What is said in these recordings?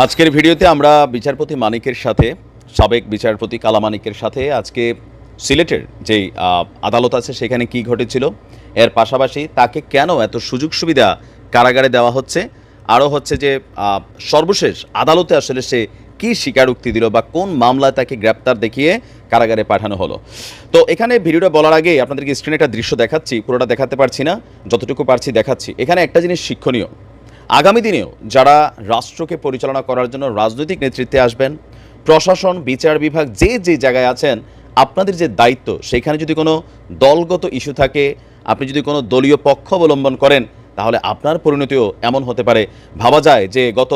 আজকের ভিডিওতে আমরা বিচারপতি মানিকের সাথে, সাবেক বিচারপতি কালা মানিকের সাথে আজকে সিলেটের যেই আদালত আছে সেখানে কি ঘটেছিল, এর পাশাপাশি তাকে কেন এত সুযোগ সুবিধা কারাগারে দেওয়া হচ্ছে, আরও হচ্ছে যে সর্বশেষ আদালতে আসলে সে কি স্বীকারোক্তি দিল বা কোন মামলায় তাকে গ্রেপ্তার দেখিয়ে কারাগারে পাঠানো হলো। তো এখানে ভিডিওটা বলার আগেই আপনাদেরকে স্ক্রিনে একটা দৃশ্য দেখাচ্ছি, পুরোটা দেখাতে পারছি না, যতটুকু পারছি দেখাচ্ছি। এখানে একটা জিনিস শিক্ষণীয় আগামী দিনেও যারা রাষ্ট্রকে পরিচালনা করার জন্য রাজনৈতিক নেতৃত্বে আসবেন, প্রশাসন, বিচার বিভাগ, যে যে জায়গায় আছেন, আপনাদের যে দায়িত্ব, সেখানে যদি কোনো দলগত ইস্যু থাকে, আপনি যদি কোনো দলীয় পক্ষ অবলম্বন করেন, তাহলে আপনার পরিণতিও এমন হতে পারে। ভাবা যায় যে গত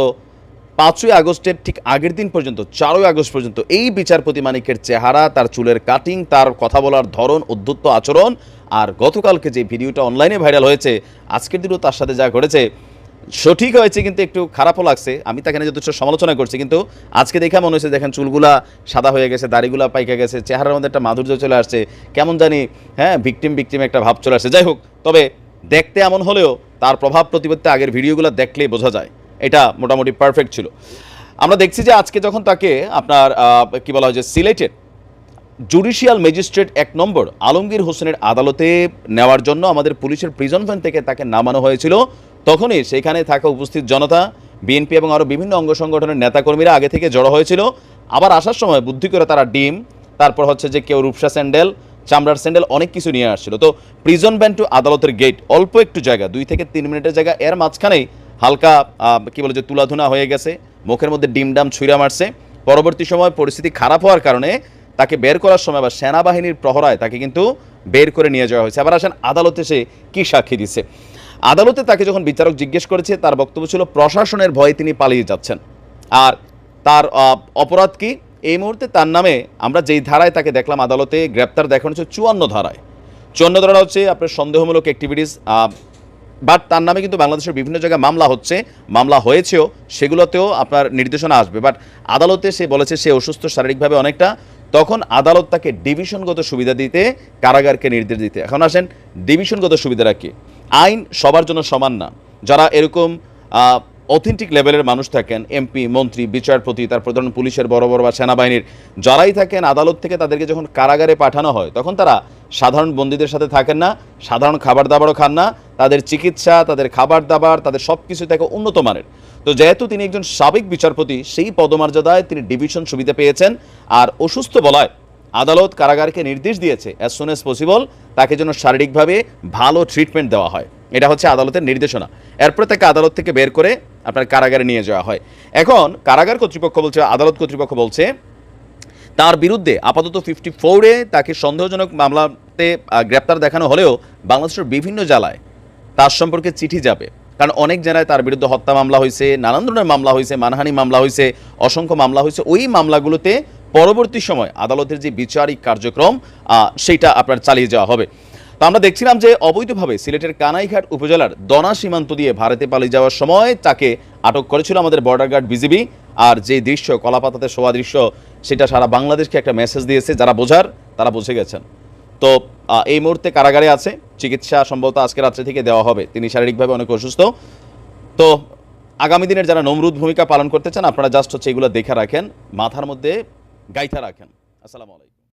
পাঁচই আগস্টের ঠিক আগের দিন পর্যন্ত, চারই আগস্ট পর্যন্ত এই বিচারপতি মানিকের চেহারা, তার চুলের কাটিং, তার কথা বলার ধরন, উদ্ধত্ত আচরণ আর গতকালকে যে ভিডিওটা অনলাইনে ভাইরাল হয়েছে, আজকের দিনও তার সাথে যা ঘটেছে সঠিক হয়েছে কিন্তু একটু খারাপও লাগছে। আমি তাকে যথেষ্ট সমালোচনা করছি, কিন্তু আজকে দেখে মনে হয়েছে, দেখেন চুলগুলা সাদা হয়ে গেছে, দাড়িগুলা পাইকে গেছে, চেহারার মধ্যে একটা মাধুর্য চলে আসছে। কেমন জানি হ্যাঁ ভিকটিম ভিকটিম একটা ভাব চলে আসছে। যাই হোক, তবে দেখতে এমন হলেও তার প্রভাব প্রতিপত্তি আগের ভিডিওগুলো দেখলেই বোঝা যায়। এটা মোটামুটি পারফেক্ট ছিল। আমরা দেখছি যে আজকে যখন তাকে আপনার কি বলা হয় যে সিলেটের জুডিশিয়াল ম্যাজিস্ট্রেট এক নম্বর আলমগীর হোসেনের আদালতে নেওয়ার জন্য আমাদের পুলিশের প্রিজন ভ্যান থেকে তাকে নামানো হয়েছিল। তখনই সেখানে থাকা উপস্থিত জনতা, বিএনপি এবং আরও বিভিন্ন অঙ্গ সংগঠনের নেতাকর্মীরা আগে থেকে জড়ো হয়েছিল। আবার আসার সময় বুদ্ধি করে তারা ডিম, তারপর হচ্ছে যে কেউ রূপসা স্যান্ডেল, চামড়ার স্যান্ডেল অনেক কিছু নিয়ে আসছিল। তো প্রিজন ভ্যান টু আদালতের গেট অল্প একটু জায়গা, দুই থেকে তিন মিনিটের জায়গা, এর মাঝখানেই হালকা কি বলে যে তুলাধুনা হয়ে গেছে, মুখের মধ্যে ডিম ডাম ছুঁড়া মারছে। পরবর্তী সময় পরিস্থিতি খারাপ হওয়ার কারণে তাকে বের করার সময় বা সেনাবাহিনীর প্রহরায় তাকে কিন্তু বের করে নিয়ে যাওয়া হয়েছে। আবার আসেন আদালতে সে কী সাক্ষী দিছে আদালতে তাকে যখন বিচারক জিজ্ঞেস করেছে, তার বক্তব্য ছিল, প্রশাসনের ভয়ে তিনি পালিয়ে যাচ্ছেন। আর তার অপরাধ কি? এই মুহূর্তে তার নামে আমরা যেই ধারায় তাকে দেখলাম আদালতে, গ্রেপ্তার দেখানো হচ্ছে চুয়ান্ন ধারায়। চুয়ান্ন ধারা হচ্ছে আপনার সন্দেহমূলক অ্যাক্টিভিটিস বাট তার নামে কিন্তু বাংলাদেশের বিভিন্ন জায়গায় মামলা হচ্ছে, মামলা হয়েছেও সেগুলোতেও আপনার নির্দেশনা আসবে। বাট আদালতে সে বলেছে সে অসুস্থ শারীরিকভাবে অনেকটা, তখন আদালত তাকে ডিভিশনগত সুবিধা দিতে, কারাগারকে নির্দেশ দিতে। এখন আসেন, ডিভিশনগত সুবিধাটা কি? আইন সবার জন্য সমান না। যারা এরকম অথেন্টিক লেভেলের মানুষ থাকেন এমপি মন্ত্রী বিচারপতি তারপর ধরুন পুলিশের বড় বড় বা সেনাবাহিনীর, যারাই থাকেন, আদালত থেকে তাদেরকে যখন কারাগারে পাঠানো হয়, তখন তারা সাধারণ বন্দীদের সাথে থাকেন না, সাধারণ খাবার দাবারও খান না, তাদের চিকিৎসা, তাদের খাবার দাবার তাদের সব কিছু থেকে উন্নত মানের। তো যেহেতু তিনি একজন সাবেক বিচারপতি, সেই পদমর্যাদায় তিনি ডিভিশন সুবিধা পেয়েছেন, আর অসুস্থ বলায় আদালত কারাগারকে নির্দেশ দিয়েছে অ্যাজ সুন অ্যাজ পসিবল তাকে যেন শারীরিকভাবে ভালো ট্রিটমেন্ট দেওয়া হয়। এটা হচ্ছে আদালতের নির্দেশনা। এরপরে তাকে আদালত থেকে বের করে আপনার কারাগারে নিয়ে যাওয়া হয়। এখন কারাগার কর্তৃপক্ষ বলছে, আদালত কর্তৃপক্ষ বলছে, তার বিরুদ্ধে আপাতত ফিফটি ফোরে তাকে সন্দেহজনক মামলাতে গ্রেপ্তার দেখানো হলেও বাংলাদেশের বিভিন্ন জেলায় তার সম্পর্কে চিঠি যাবে। কারণ অনেক জেলায় তার বিরুদ্ধে হত্যা মামলা হয়েছে, নানান ধরনের মামলা হয়েছে, মানহানি মামলা হয়েছে, অসংখ্য মামলা হয়েছে। ওই মামলাগুলোতে পরবর্তী সময় আদালতের যে বিচারিক কার্যক্রম সেইটা আপনার চালিয়ে যাওয়া হবে। তো আমরা দেখছিলাম যে অবৈধভাবে সিলেটের কানাইঘাট উপজেলার দনা সীমান্ত দিয়ে ভারতে পালিয়ে যাওয়ার সময় তাকে আটক করেছিল আমাদের বর্ডার গার্ড বিজিবি আর যে দৃশ্য, কলাপাতাতে শোয়া দৃশ্য, সেটা সারা বাংলাদেশকে একটা মেসেজ দিয়েছে। যারা বোঝার, তারা বুঝে গেছেন। তো এই মুহূর্তে কারাগারে আছে। চিকিৎসা সম্ভবত আজকে রাত্রে থেকে দেওয়া হবে। তিনি শারীরিকভাবে অনেক অসুস্থ। তো, আগামী দিনের যারা নমরুদ ভূমিকা পালন করতে চান, আপনারা জাস্ট হচ্ছে এগুলো দেখে রাখেন। মাথার মধ্যে গাইথা রাখেন। আসসালামু আলাইকুম।